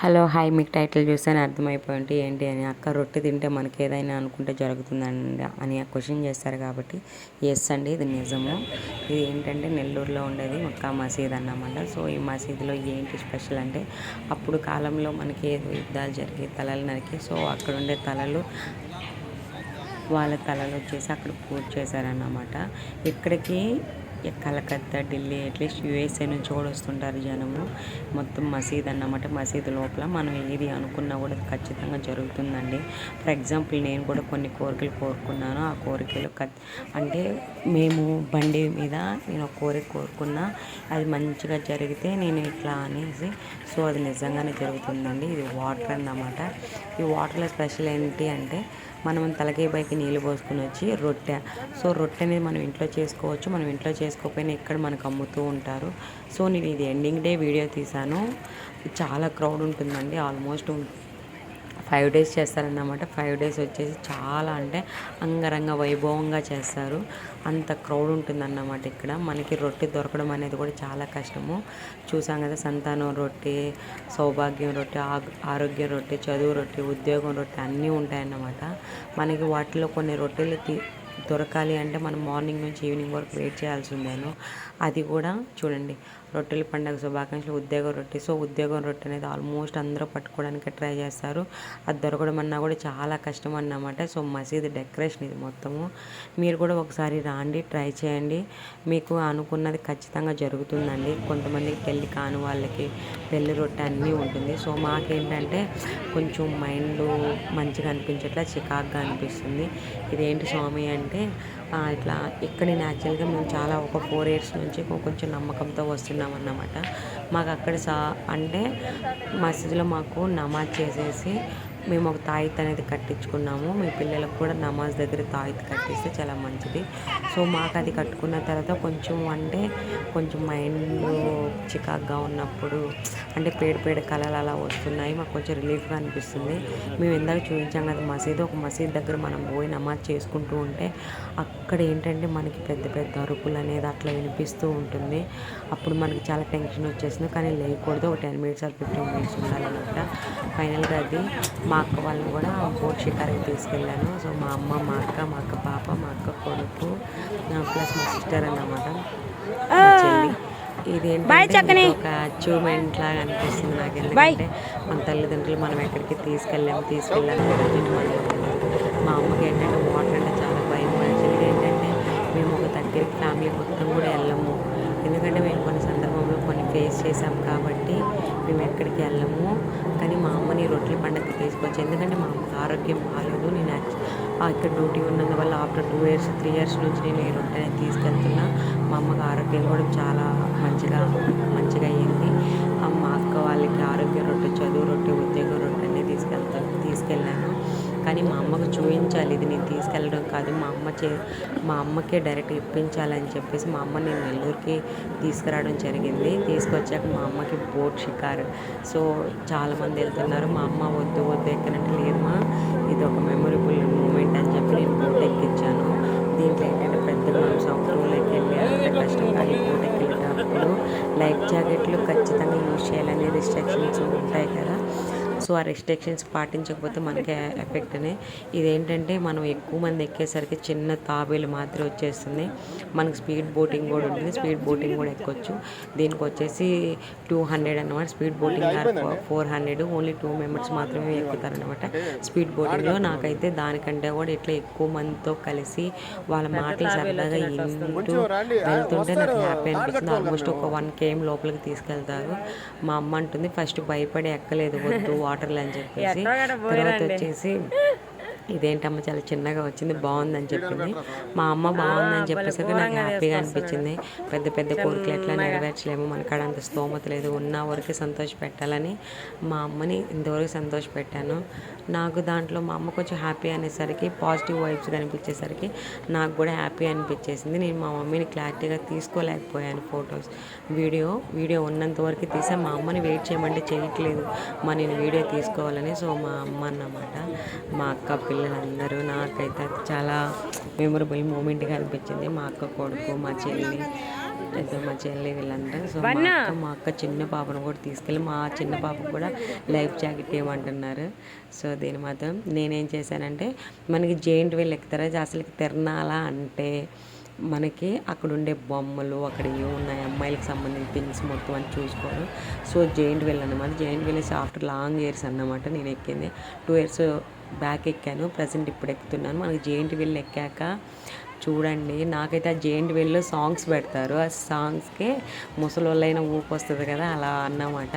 Hello hi మీకు title చూసాను అర్థమైపోయింది. ఏంటి అని. అక్క రొట్టె తింటే మనకి ఏదైనా అనుకుంటే జరుగుతుందండి అని క్వశ్చన్ చేస్తారు కాబట్టి ఎస్ అండి ఇది నిజము. ఇది ఏంటంటే నెల్లూరులో ఉండేది ఒక్క మసీద్ అన్నమాట. సో ఈ మసీదులో ఏంటి స్పెషల్ అంటే అప్పుడు కాలంలో మనకి ఏదో యుద్ధాలు జరిగి తలలు నరికి సో అక్కడ ఉండే తలలు వాళ్ళ తలలు వచ్చేసి అక్కడ పూజ చేశారన్నమాట. ఇక్కడికి కలకత్తా ఢిల్లీ అట్లీస్ట్ యూఎస్ఏ నుంచి కూడా వస్తుంటారు జనము. మొత్తం మసీద్ అన్నమాట. మసీదు లోపల మనం ఏది అనుకున్నా కూడా ఖచ్చితంగా జరుగుతుందండి. ఫర్ ఎగ్జాంపుల్ నేను కూడా కొన్ని కోరికలు కోరుకున్నాను. ఆ కోరికలు అంటే మేము బండి మీద నేను ఒక కోరిక కోరుకున్నా అది మంచిగా జరిగితే నేను ఇట్లా అనేసి సో అది నిజంగానే జరుగుతుందండి. ఇది వాటర్ అన్నమాట. ఈ వాటర్లో స్పెషల్ ఏంటి అంటే మనం తలకే పైకి నీళ్ళు పోసుకొని వచ్చి రొట్టె. సో రొట్టె అనేది మనం ఇంట్లో చేసుకోవచ్చు. మనం ఇంట్లో చేసుకోకపోయినా ఇక్కడ మనకు అమ్ముతూ ఉంటారు. సో నేను ఇది ఎండింగ్ డే వీడియో తీశాను. చాలా క్రౌడ్ ఉంటుందండి. ఆల్మోస్ట్ ఫైవ్ డేస్ చేస్తారన్నమాట. ఫైవ్ డేస్ వచ్చేసి చాలా అంటే అంగరంగ వైభవంగా చేస్తారు. అంత క్రౌడ్ ఉంటుందన్నమాట ఇక్కడ. మనకి రొట్టె దొరకడం అనేది కూడా చాలా కష్టము. చూసాం కదా సంతానం రొట్టె సౌభాగ్యం రొట్టె ఆరోగ్య రొట్టె చదువు రొట్టె ఉద్యోగం రొట్టె అన్నీ ఉంటాయన్నమాట. మనకి వాటిలో కొన్ని రొట్టెలు తీ దొరకాలి అంటే మనం మార్నింగ్ నుంచి ఈవినింగ్ వరకు వెయిట్ చేయాల్సి ఉందేనో అది కూడా చూడండి. రొట్టెల పండుగ శుభాకాంక్షలు. ఉద్యోగం రొట్టె. సో ఉద్యోగం రొట్టె అనేది ఆల్మోస్ట్ అందరూ పట్టుకోవడానికి ట్రై చేస్తారు. అది దొరకడం అన్నా కూడా చాలా కష్టం అన్నమాట సో మసీద్ డెకరేషన్ ఇది మొత్తము. మీరు కూడా ఒకసారి రాండి ట్రై చేయండి. మీకు అనుకున్నది ఖచ్చితంగా జరుగుతుందండి. కొంతమందికి పెళ్ళి కాని వాళ్ళకి పెళ్ళి రొట్టె అన్నీ ఉంటుంది. సో మాకేంటంటే కొంచెం మైండ్ మంచిగా అనిపించట్లా చికాక్గా అనిపిస్తుంది. ఇదేంటి స్వామి అంటే ఇట్లా ఇక్కడ న్యాచురల్గా యాక్చువల్గా మేము చాలా ఒక ఫోర్ ఇయర్స్ నుంచి కొంచెం నమ్మకంతో వస్తున్నాం. అన్నమాట మాకు అక్కడ సా అంటే మసీదులో మాకు నమాజ్ చేసేసి మేము ఒక తాయిత్ అనేది కట్టించుకున్నాము. మీ పిల్లలకు కూడా నమాజ్ దగ్గర తాయిత్ కట్టిస్తే చాలా మంచిది. సో మాకు అది కట్టుకున్న తర్వాత కొంచెం అంటే కొంచెం మైండ్ చికాక్గా ఉన్నప్పుడు అంటే పేడ పేడ కళలు అలా వస్తున్నాయి. మాకు కొంచెం రిలీఫ్గా అనిపిస్తుంది. మేము ఇందాక చూపించాం కదా మసీదు ఒక మసీద్ దగ్గర మనం పోయి నమాజ్ చేసుకుంటూ ఉంటే అక్కడ ఏంటంటే మనకి పెద్ద పెద్ద అరుపులు అనేది అట్లా వినిపిస్తూ ఉంటుంది. అప్పుడు మనకి చాలా టెన్షన్ వచ్చేసింది. కానీ లేకూడదు ఒక ten minutes or fifteen minutes ఉండాలన్నమాట. ఫైనల్గా అది మా అక్క వాళ్ళని కూడా బోట్ షికార్కి తీసుకెళ్ళాను. సో మా అమ్మ మా అక్క మా అక్క పాప మా అక్క కొడుకు ప్లస్ మా సిస్టర్ అన్నమాట. చెల్లి. ఇది ఒక అచీవ్మెంట్ లాగా అనిపిస్తుంది నాకు. ఎందుకంటే మన తల్లిదండ్రులు మనం ఎక్కడికి తీసుకెళ్ళాము తీసుకెళ్ళాలి మా అమ్మకి ఏంటంటే వాటర్ అంటే చాలా భయం. మా చెల్లి ఏంటంటే మేము ఒక దగ్గరికి ఫ్యామిలీ మొత్తం కూడా వెళ్ళము. ఎందుకంటే మేము కొన్ని సందర్భంలో కొన్ని ఫేస్ చేసాం కాబట్టి మేము ఎక్కడికి వెళ్ళము. కానీ మా అమ్మని రొట్టెల పండుగకి తీసుకొచ్చి ఎందుకంటే మా అమ్మకి ఆరోగ్యం బాగాలేదు నేను ఇక్కడ డ్యూటీ ఉన్నందువల్ల after two years three years నుంచి నేను ఈ రొట్టెని తీసుకెళ్తున్నా. మా అమ్మకి ఆరోగ్యం కూడా చాలా మంచిగా మంచిగా అయ్యింది అమ్మ మా అక్క వాళ్ళకి ఆరోగ్య రొట్టె చదువు రొట్టె ఉద్యోగ రొట్టె అన్నీ తీసుకెళ్తాను తీసుకెళ్ళాను. కానీ మా అమ్మకు చూపించాలి. ఇది నేను తీసుకెళ్ళడం కాదు. మా అమ్మ చే మా అమ్మకే డైరెక్ట్ ఇప్పించాలని చెప్పేసి మా అమ్మ నేను నెల్లూరుకి తీసుకురావడం జరిగింది. తీసుకొచ్చాక మా అమ్మకి బోట్ షికారు. సో చాలామంది వెళ్తున్నారు. మా అమ్మ వద్దు వద్దు ఎక్కనంటే లేదు మా ఇది ఒక మెమొరబుల్ మూమెంట్ అని చెప్పి నేను బోట్ ఎక్కించాను. దీంట్లో ఏంటంటే పెద్దగా మనం సముద్రంలోకి వెళ్ళి అంత కష్టం కానీ బోట్ ఎక్కినప్పుడు లైఫ్ జాకెట్లు ఖచ్చితంగా యూజ్ చేయాలనే రిస్ట్రిక్షన్స్ ఉంటాయి కదా. సో ఆ రెస్ట్రిక్షన్స్ పాటించకపోతే మనకి ఎఫెక్ట్ అనే ఇదేంటంటే మనం ఎక్కువ మంది ఎక్కేసరికి చిన్న తాబేలు మాత్రం వచ్చేస్తుంది. మనకి స్పీడ్ బోటింగ్ కూడా ఉంటుంది. స్పీడ్ బోటింగ్ కూడా ఎక్కొచ్చు. దీనికి వచ్చేసి టూ హండ్రెడ్ అనమాట speed boating four hundred only two members మాత్రమే ఎక్కుతారనమాట స్పీడ్ బోటింగ్లో నాకైతే దానికంటే కూడా ఇట్లా ఎక్కువ మందితో కలిసి వాళ్ళ మాటలు సరదాగా ఇంటూ వెళ్తుంటే నాకు హ్యాపీ అనిపిస్తుంది. ఆల్మోస్ట్ ఒక వన్ కేఎం లోపలికి తీసుకెళ్తారు. మా అమ్మ అంటుంది ఫస్ట్ భయపడి ఎక్కలేదు వద్దు వాటర్లు అని చెప్పేసి తర్వాత వచ్చేసి ఇదేంటమ్మ చాలా చిన్నగా వచ్చింది బాగుందని చెప్పింది. మా అమ్మ బాగుందని చెప్పేసరికి నాకు హ్యాపీగా అనిపించింది. పెద్ద పెద్ద కోరికలు ఎట్లా నెరవేర్చలేము మనకాడ అంత స్తోమత లేదు ఉన్న వరకు సంతోష పెట్టాలని మా అమ్మని ఇంతవరకు సంతోష పెట్టాను నాకు దాంట్లో మా అమ్మ కొంచెం హ్యాపీ అనేసరికి పాజిటివ్ వైబ్స్ కనిపించేసరికి నాకు కూడా హ్యాపీ అనిపించేసింది. నేను మా మమ్మీని క్లారిటీగా తీసుకోలేకపోయాను ఫొటోస్ వీడియో వీడియో ఉన్నంత వరకు తీసా. మా అమ్మని వెయిట్ చేయమంటే చేయట్లేదు మా నేను వీడియో తీసుకోవాలని. సో మా అమ్మ అన్నమాట మా అక్క పిల్లలందరూ నాకైతే చాలా మెమొరబుల్ మూమెంట్గా అనిపించింది. మా అక్క కొడుకు మా చెల్లి ఇద్దరు మా చెల్లి వీళ్ళంతా సో మా అక్క చిన్న పాపను కూడా తీసుకెళ్ళి మా చిన్న పాపకు కూడా లైఫ్ జాకెట్ ఇవ్వమంటున్నారు. సో దీని మాత్రం నేనేం చేశానంటే మనకి జెయింట్ వీల్ ఎక్కుతారా అసలు తిరణాలా అంటే మనకి అక్కడ ఉండే బొమ్మలు అక్కడ ఏమున్నాయి అమ్మాయిలకు సంబంధించిన థింగ్స్ మొత్తం అని చూసుకోవడం. సో జెయింట్ వీల్ అన్నమాట. Giant wheel after long years అన్నమాట నేను ఎక్కింది. టూ ఇయర్స్ బ్యాక్ ఎక్కాను ప్రజెంట్ ఇప్పుడు ఎక్కుతున్నాను. మనకి జెయింట్ వీల్ ఎక్కాక చూడండి నాకైతే ఆ జెయింట్ వీల్లో సాంగ్స్ పెడతారు. ఆ సాంగ్స్కే ముసలోళ్ళైన ఊపు వస్తుంది కదా అలా అన్నమాట.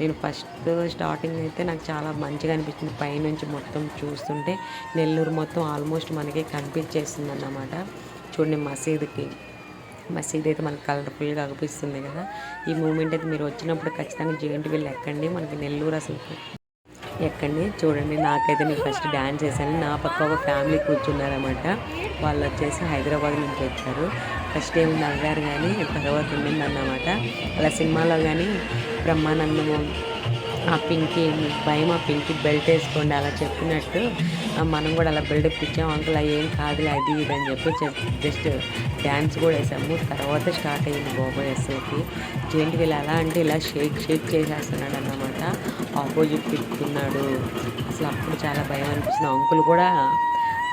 నేను ఫస్ట్ స్టార్టింగ్ అయితే నాకు చాలా మంచిగా అనిపించింది. పైనుంచి మొత్తం చూస్తుంటే నెల్లూరు మొత్తం ఆల్మోస్ట్ మనకి కనిపించేస్తుంది అన్నమాట చూడండి మసీదుకి. మసీద్ అయితే మనకు కలర్ఫుల్గా అనిపిస్తుంది కదా. ఈ మూమెంట్ అయితే మీరు వచ్చినప్పుడు ఖచ్చితంగా జెయింట్ వీల్ ఎక్కండి. మనకి నెల్లూరు అసలు ఎక్కండి. చూడండి నాకైతే నేను ఫస్ట్ డ్యాన్స్ చేశాను. నా పక్క ఒక ఫ్యామిలీ కూర్చున్నారన్నమాట. వాళ్ళు వచ్చేసి హైదరాబాద్ నుంచి వచ్చారు. ఫస్ట్ ఏం నవ్వారు కానీ తర్వాత ఉండింది అన్నమాట. అలా సినిమాలో కానీ బ్రహ్మానందము ఆ పింకి భయం ఆ పింకి బెల్ట్ వేసుకోండి అలా చెప్పినట్టు మనం కూడా అలా బిల్డప్ ఇచ్చాము అంకుల్ ఏం కాదులే అది ఇది అని చెప్పి జస్ట్ డ్యాన్స్ కూడా వేసాము. తర్వాత స్టార్ట్ అయ్యింది బాబోయ్ అసలుకి. జెంట్ వీళ్ళు ఎలా అంటే ఇలా షేక్ షేక్ చేసేస్తున్నాడు అన్నమాట. ఆపోజిట్ తిప్పుతున్నాడు అసలు అప్పుడు చాలా భయం అనిపిస్తుంది. అంకుల్ కూడా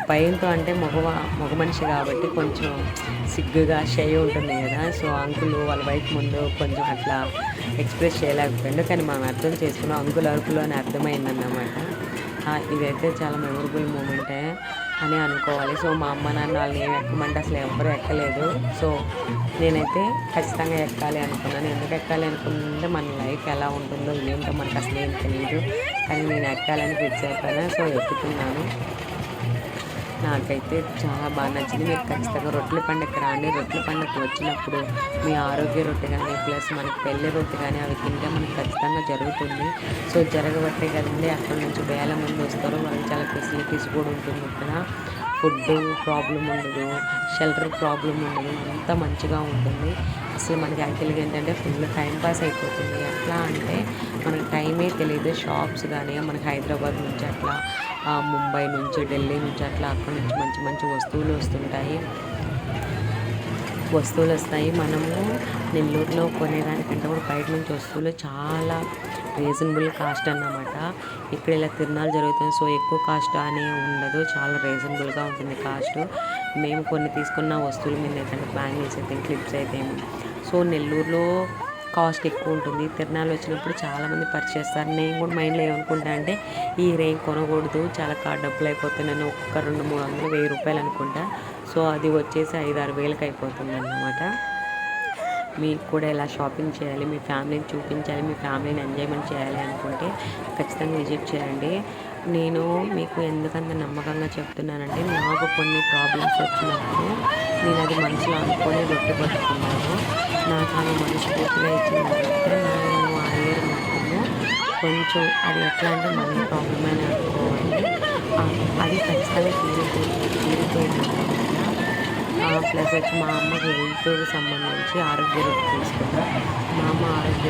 భయంతో అంటే మగ మగ మనిషి కాబట్టి కొంచెం సిగ్గుగా షై ఉంటుంది కదా. సో అంకుల్ వాళ్ళ వైఫ్ ముందు కొంచెం అట్లా ఎక్స్ప్రెస్ చేయలేకపోయిండు కానీ మనం అర్థం చేసుకున్నాం అంకుల్ అరుపులు అని అర్థమైందన్నమాట. ఇదైతే చాలా మెమొరబుల్ మూమెంటే. అని అనుకోవాలి. సో మా అమ్మ నాన్న వాళ్ళని ఏం ఎక్కమంటే అసలు ఎవరు ఎక్కలేదు. సో నేనైతే ఖచ్చితంగా ఎక్కాలి అనుకున్నాను. ఎందుకు ఎక్కాలి అనుకుంటే మన లైఫ్ ఎలా ఉంటుందో ఏంటో మనకు అసలు ఏం తెలియదు కానీ నేను ఎక్కాలని ఫిక్స్ అయిపోయినా సో ఎక్కుతున్నాను నాకైతే చాలా బాగా నచ్చింది. మీరు ఖచ్చితంగా రొట్టెల పండుగ రాండి. రొట్టెల పండుగ వచ్చినప్పుడు మీ ఆరోగ్య రొట్టె కానీ ప్లస్ మనకి పెళ్ళి రొట్టె కానీ అవి తింటే మనకి ఖచ్చితంగా జరుగుతుంది. సో జరగబట్టే కదండి అక్కడ నుంచి వేల మంది వస్తారు. వాళ్ళకి చాలా ఫెసిలిటీస్ కూడా ఉంటుంది ఇక్కడ ఫుడ్ ప్రాబ్లం ఉండదు. షెల్టర్ ప్రాబ్లం ఉండదు. అంతా మంచిగా ఉంటుంది. అసలు మనకి యాక్చువల్గా ఏంటంటే ఫుల్ టైం పాస్ అయిపోతుంది. ఎట్లా అంటే మనకి టైమే తెలియదు. షాప్స్ కానీ మనకి హైదరాబాద్ నుంచి అట్లా ముంబై నుంచి ఢిల్లీ నుంచి అట్లా అక్కడ నుంచి మంచి మంచి వస్తువులు వస్తుంటాయి. వస్తువులు వస్తాయి. మనము నెల్లూరులో కొనేదానికంటే కూడా బయట నుంచి వస్తువులు చాలా రీజనబుల్ కాస్ట్ అన్నమాట. ఇక్కడ ఇలా తిరునాలు జరుగుతుంది సో ఎక్కువ కాస్ట్ అని ఉండదు. చాలా రీజనబుల్గా ఉంటుంది కాస్ట్ మేము కొన్ని తీసుకున్న వస్తువుల మీద ఏంటంటే బ్యాంగిల్స్ అయితే క్లిప్స్ అయితే సో నెల్లూరులో కాస్ట్ ఎక్కువ ఉంటుంది. తిరణాలు వచ్చినప్పుడు చాలామంది పరిచేస్తారు నేను కూడా మైండ్లో ఏమనుకుంటా అంటే ఈ రేంజ్ కొనకూడదు చాలా కా డబ్బులు అయిపోతున్నాను ఒక్క రెండు మూడు వందలు వెయ్యి రూపాయలు అనుకుంటా. సో అది వచ్చేసి ఐదు ఆరు వేలకు అయిపోతుంది అన్నమాట మీకు కూడా ఇలా షాపింగ్ చేయాలి మీ ఫ్యామిలీని చూపించాలి మీ ఫ్యామిలీని ఎంజాయ్మెంట్ చేయాలి అనుకుంటే ఖచ్చితంగా విజిట్ చేయండి. నేను మీకు ఎందుకంత నమ్మకంగా చెప్తున్నానంటే నాకు కొన్ని ప్రాబ్లమ్స్ వచ్చినప్పుడు నేను అది మనసులో అనుకొని రొట్టె పట్టుకున్నాను నాకు ఆమె మనస్ఫూర్తిగా ఇచ్చిన నేను ఆ ఇయర్ మాత్రము కొంచెం అది ఎట్లా అంటే మనీ ప్రాబ్లమ్ అని అనుకోవాలి అది ఖచ్చితంగా తీరిపోయింది. తీరిపోయింది ప్లస్ వచ్చి మా అమ్మకి హెల్త్ సంబంధించి ఆరోగ్య రొట్టె తీసుకున్నా. మా అమ్మ ఆరోగ్య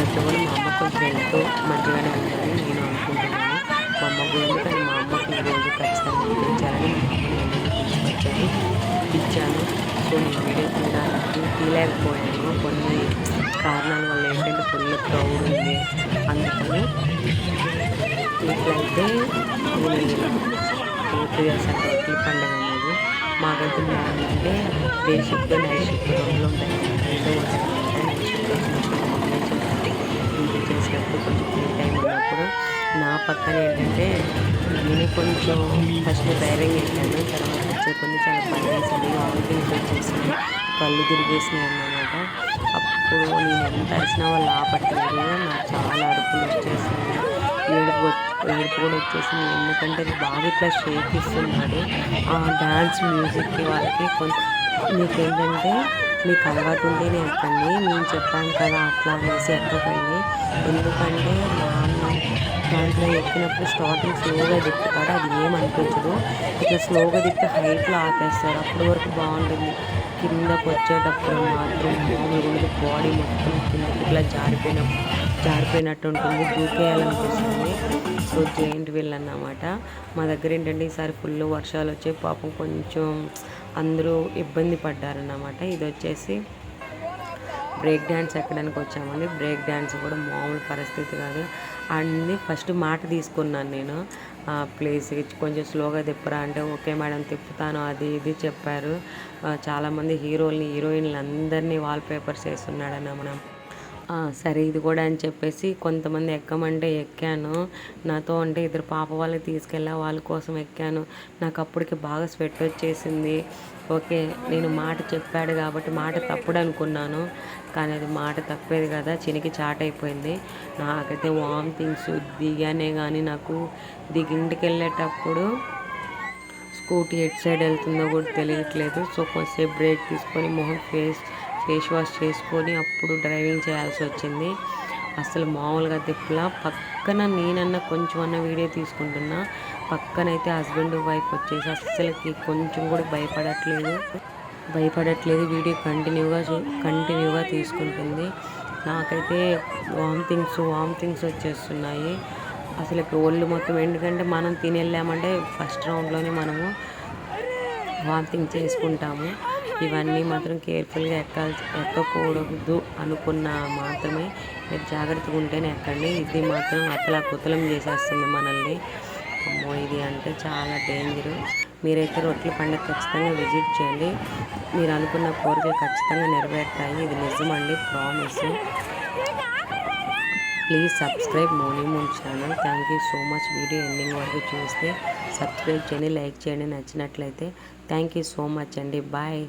రొట్టె కూడా మా అమ్మ కొంచెం ఎంతో మంచిగానే ఉందని నేను అనుకుంటున్నాను. మా అమ్మ గురించి కానీ మా అమ్మకి ఈ రోజు ఖచ్చితంగా ఇప్పించాలని మా తీసుకొచ్చాను ఇచ్చాను. సో నేను వీడియో తీయడానికి తీయలేకపోయాను. కొన్ని కారణాల వల్ల ఏంటంటే ఫుల్ క్రౌడ్ ఉంది. అందుకని ఇట్లయితే పూర్తి చేశాను పండుగ అనేది మాకైతే ఏంటంటే డే షిఫ్ట్ నైట్ షిఫ్ట్ రెండు ఉంటాయి. రెండు చేసినప్పుడు కొంచెం ఫ్రీ టైం ఉన్నప్పుడు నా పక్కన ఏంటంటే నేను కొంచెం ఫస్ట్ డ్రైవింగ్ వెళ్ళాను తర్వాత వచ్చే కొన్ని చాలా పని వేసింది ఆరోగ్యం కళ్ళు తిరిగేసినాయి అన్నమాట. అప్పుడు నేను ఎంత అరిసినా వాళ్ళు ఆపట్టలేదు నాకు చాలా అరుపులు వచ్చేసింది ఏడుపు ఏడుపు కూడా వచ్చేసింది. ఎందుకంటే అది బాగా ఇట్లా షేక్ ఇస్తున్నాడు. ఆ డ్యాన్స్ మ్యూజిక్కి వాళ్ళకి కొంచెం మీకేంటంటే మీకు అలవాటు ఉంటేనే ఎక్కండి నేను చెప్పాను కదా అట్లా అనేసి ఎక్కకండి ఎందుకంటే దాంట్లో ఎక్కినప్పుడు స్టార్టింగ్ స్లోగా దిక్కుతాడు అది ఏమనిపించదు ఇట్లా స్లోగా తిప్పి హైట్లో ఆపేస్తారు అప్పటి వరకు బాగుంటుంది. కిందకు వచ్చేటప్పుడు మాత్రం మామూలుగా బాడీ మొత్తం కిందకి ఇట్లా జారిపోయిన జారిపోయినట్టు ఉంటుంది. దూకేయాలనిపిస్తుంది. సో జెయింట్ వీల్ అన్నమాట మా దగ్గర ఏంటంటే ఈసారి ఫుల్ వర్షాలు వచ్చాయి పాపం కొంచెం అందరూ ఇబ్బంది పడ్డారన్నమాట. ఇది వచ్చేసి బ్రేక్ డ్యాన్స్ ఎక్కడానికి వచ్చామండి. బ్రేక్ డ్యాన్స్ కూడా మామూలు పరిస్థితి కాదు. అన్ని ఫస్ట్ మాట తీసుకున్నాను నేను. ఆ ప్లేస్ కొంచెం స్లోగా తిప్పరా అంటే ఓకే మేడం తిప్పుతాను. అది ఇది చెప్పారు. చాలామంది హీరోల్ని హీరోయిన్లు అందరినీ వాల్ పేపర్స్ వేస్తున్నాడన్న మనం సరే ఇది కూడా అని చెప్పేసి కొంతమంది ఎక్కమంటే ఎక్కాను. నాతో అంటే ఇద్దరు పాప వాళ్ళని తీసుకెళ్ళా వాళ్ళ కోసం ఎక్కాను. నాకు అప్పటికి బాగా స్వెట్ వచ్చేసింది. ఓకే నేను మాట చెప్పాడు కాబట్టి మాట తప్పుడు అనుకున్నాను. కానీ అది మాట తప్పేది కదా చినికి చాట్ అయిపోయింది. నాకైతే వామిటింగ్స్ దిగానే కానీ నాకు దిగి ఇంటికి వెళ్ళేటప్పుడు స్కూటీ ఎటు సైడ్ వెళ్తుందో కూడా తెలియట్లేదు. సో కొంచెంసేపు బ్రేక్ తీసుకొని మొహం ఫేస్ ఫేస్ వాష్ చేసుకొని అప్పుడు డ్రైవింగ్ చేయాల్సి వచ్చింది. అసలు మామూలుగా తిప్పలా పక్కన నేనన్నా కొంచెం అన్న వీడియో తీసుకుంటున్నా. పక్కనైతే హస్బెండ్ వైఫ్ వచ్చేసి అస్సలకి కొంచెం కూడా భయపడట్లేదు. భయపడట్లేదు. వీడియో కంటిన్యూగా కంటిన్యూగా తీసుకుంటుంది. నాకైతే వామిటింగ్స్ వామిటింగ్స్ వచ్చేస్తున్నాయి. అసలు ఒళ్ళు మొత్తం ఎందుకంటే మనం తిని వెళ్ళామంటే ఫస్ట్ రౌండ్లోనే మనము వామిటింగ్ చేసుకుంటాము. ఇవన్నీ మాత్రం కేర్ఫుల్గా ఎక్కాల్సి ఎక్కకూడదు అనుకున్న మాత్రమే. మీరు జాగ్రత్తగా ఉంటేనే ఎక్కండి. ఇది మాత్రం అతలా కుతలం చేసేస్తుంది మనల్ని. అమ్మో ఇది అంటే చాలా డేంజరు. మీరైతే రొట్టెల పండుగ ఖచ్చితంగా విజిట్ చేయండి. మీరు అనుకున్న కోరికలు ఖచ్చితంగా నెరవేరుతాయి. ఇది నిజమండి promise. Please subscribe Moni Moon channel. Thank you so much. Video ending వరకు చూస్తే సబ్స్క్రైబ్ చేయండి లైక్ చేయండి నచ్చినట్లయితే. థ్యాంక్ యూ సో మచ్ అండి. బాయ్.